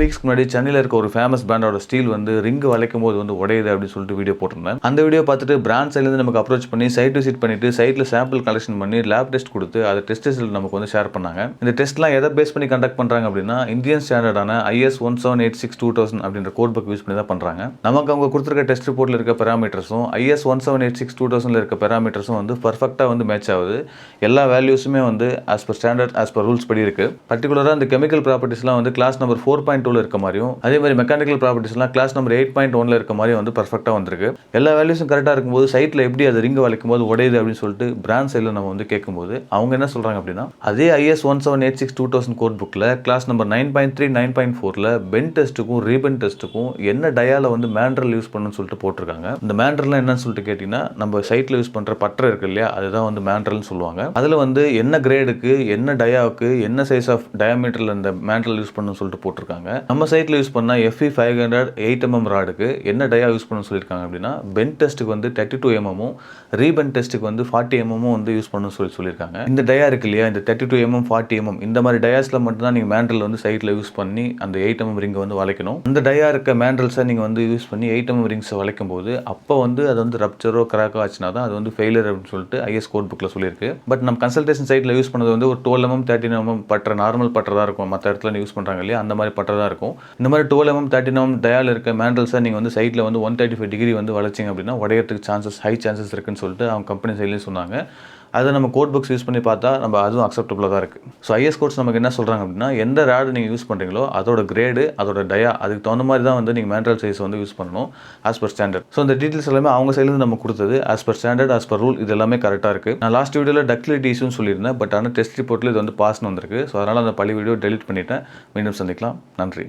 வீக்ஸ்க்கு முன்னாடி சென்னையில் இருக்க ஒரு ஃபேமஸ் பிராண்டோட ஸ்டீல் வந்து ரிங்கு வளைக்கும் போது வந்து உடையுது அப்படின்னு சொல்லிட்டு வீடியோ போட்டிருந்தேன். அந்த வீடியோ பார்த்துட்டு பிராண்ட் சைட்லேருந்து நமக்கு அப்ரோச் பண்ணி சைட் விசிட் பண்ணிட்டு சைட்டில் சாம்பிள் கலெக்ஷன் பண்ணி லேப் டெஸ்ட் கொடுத்து அதை டெஸ்ட் ரிசல்ட் நமக்கு வந்து ஷேர் பண்ணாங்க. இந்த டெஸ்ட்லாம் எதை பேஸ் பண்ணி கண்டக்ட் பண்ணுறாங்க அப்படின்னா Indian ஸ்டாண்டர்டான IS one seven eight six two thousand அப்படின்ற கோட் புக் யூஸ் பண்ணி தான் பண்ணுறாங்க நமக்கு அவங்க கொடுத்துருக்க டெஸ்ட் ரிப்போர்ட்டில் இருக்க பெராமீட்டர்ஸும் IS one seven eight six two தௌசண்டில் இருக்க பெராமீட்டர்ஸும் வந்து பர்ஃபெக்டாக வந்து மேட்ச் ஆகுது. எல்லா வேல்யூஸுமே வந்து as per standard as per rules படி இருக்கு. பர்டிகுலராக அந்த கெமிக்கல் ப்ராப்பர்ட்டிஸ்லாம் வந்து கிளாஸ் நம்பர் ஃபோர் பாயிண்ட் டூவில் இருக்க மாதிரியும் அதே மாதிரி மெக்கானிக்கல் ப்ராப்பர்ட்டிஸ்லாம் கிளாஸ் நம்பர் எயிட் பாயிண்ட் ஒன்ல இருக்க மாதிரியும் வந்து பர்ஃபெக்டாக வந்திருக்கு. எல்லா வேல்யூஸும் கரெக்டாக இருக்கும்போது சைட்டில் எப்படி அது ரிங்கு வளைக்கும் போது உடையுது அப்படின்னு சொல்லிட்டு பிராண்ட் சைடில் நம்ம வந்து கேட்கும்போது அவங்க என்ன சொல்கிறாங்க அப்படின்னா அதே IS one seven eight six two thousand code புக்கில் class number nine point three nine point ஃபோரில் பென் டெஸ்ட்டுக்கும் ரீபென் டெஸ்ட்டுக்கும் என்ன டயாவில் வந்து மேண்ட்ரல் யூஸ் பண்ணணும்னு சொல்லிட்டு போட்டிருக்காங்க. இந்த மேண்ட்ரல்லாம் என்னன்னு சொல்லிட்டு கேட்டிங்கன்னா நம்ம சைட்டில் யூஸ் பண்ணுற பட்டர் இருக்கு இல்லையா அதுதான் வந்து மேண்ட்ரல்னு சொல்லுவாங்க. அதில் வந்து என்ன கிரேடுக்கு என்ன டயாவுக்கு என்ன சைஸ் ஆஃப் டயாமீட்டரில் இந்த மேண்ட்ரல் யூஸ் பண்ணணும்னு சொல்லிட்டு போட்டிருக்காங்க. நம்ம சைட்டில் யூஸ் பண்ணால் FE five hundred eight mm ராடுக்கு என்ன டயா யூஸ் பண்ணணும்னு சொல்லியிருக்காங்க அப்படின்னா பென் டெஸ்ட்டுக்கு வந்து தேர்ட்டி டூ எம்எம்மும் ரீபன் டெஸ்ட்டுக்கு வந்து ஃபார்ட்டி எம்எம்மும் வந்து யூஸ் பண்ணணும்னு சொல்லி சொல்லியிருக்காங்க. இந்த டயா இருக்கு இல்லையா? இந்த thirty two mm forty mm இந்த மாதிரி டயாஸில் மட்டும்தான் நீங்கள் மேண்ட்ரல் வந்து சைட்டில் யூஸ் பண்ணி அந்த எயிட் எம்எம் ரிங்கை வந்து வளைக்கணும். இந்த டயா இருக்க மேண்ட்ரல்ஸை நீங்கள் வந்து யூஸ் பண்ணி எயிட் எம்எம் ரிங்ஸை வளைக்கும் போது அப்போ வந்து அது வந்து ரப்ச்சரோ கிராக்கோ ஆச்சுன்னா தான் அது வந்து ஃபெயிலியர் அப்படின்னு சொல்லிட்டு ஐஎஸ் கோட் புக்கில் சொல்லியிருக்கு. பட் நம்ம கன்சல்டேஷன் சைட்டில் யூஸ் பண்ணது வந்து ஒரு டுவெல் எம்எம் தேர்ட்டின் எம்எம் பட்டுற நார்மல் பற்ற தான் இருக்கும். மற்ற இடத்துல யூஸ் பண்ணுறாங்க இல்லையா? அந்த மாதிரி பற்ற தான் இருக்கும். இந்த மாதிரி டுவெல் எம்எம் தேர்ட்டின் எம்எம் டயால் இருக்க மேண்டல்ஸை நீங்கள் வந்து சைட்டில் வந்து ஒன் தேர்ட்டி ஃபைவ் டிகிரி வந்து வளைச்சிங்க அப்படின்னா உடையறதுக்கு சான்சஸ் ஹை சான்சஸ் இருக்குன்னு சொல்லிட்டு அவங்க கம்பெனி சைட்லேயும் சொன்னாங்க. அதை நம்ம கோட் புக்ஸ் யூஸ் பண்ணி பார்த்தா நம்ம அதுவும் அக்செப்டபுளாக தான் இருக்குது ஸோ ஐஎஸ் கோட்ஸ் நமக்கு என்ன சொல்கிறாங்க அப்படின்னா எந்த ரேடு நீங்கள் யூஸ் பண்ணுறீங்களோ அதோட கிரேடு அதோட டயா அதுக்கு தகுந்த மாதிரி தான் வந்து நீங்கள் மேண்டல் சைஸ் வந்து யூஸ் பண்ணணும் ஆஸ் பர் ஸ்டாண்டர்ட் ஸோ இந்த டீட்டெயில்ஸ் எல்லாமே அவங்க சைட்லேருந்து நம்ம கொடுத்தது as per standard as per rule இது எல்லாமே கரெக்டாக இருக்குது நான் லாஸ்ட் வீடியோவில் டக்டிலிட்டி இஷ்யூன்னு சொல்லியிருந்தேன் பட் ஆனால் டெஸ்ட் ரிப்போர்ட்டில் இது வந்து பாஸ்னு வந்திருக்கு. ஸோ அதனால் அந்த பழைய வீடியோ டெலிட் பண்ணிட்டேன். மீண்டும் சந்திக்கலாம். நன்றி.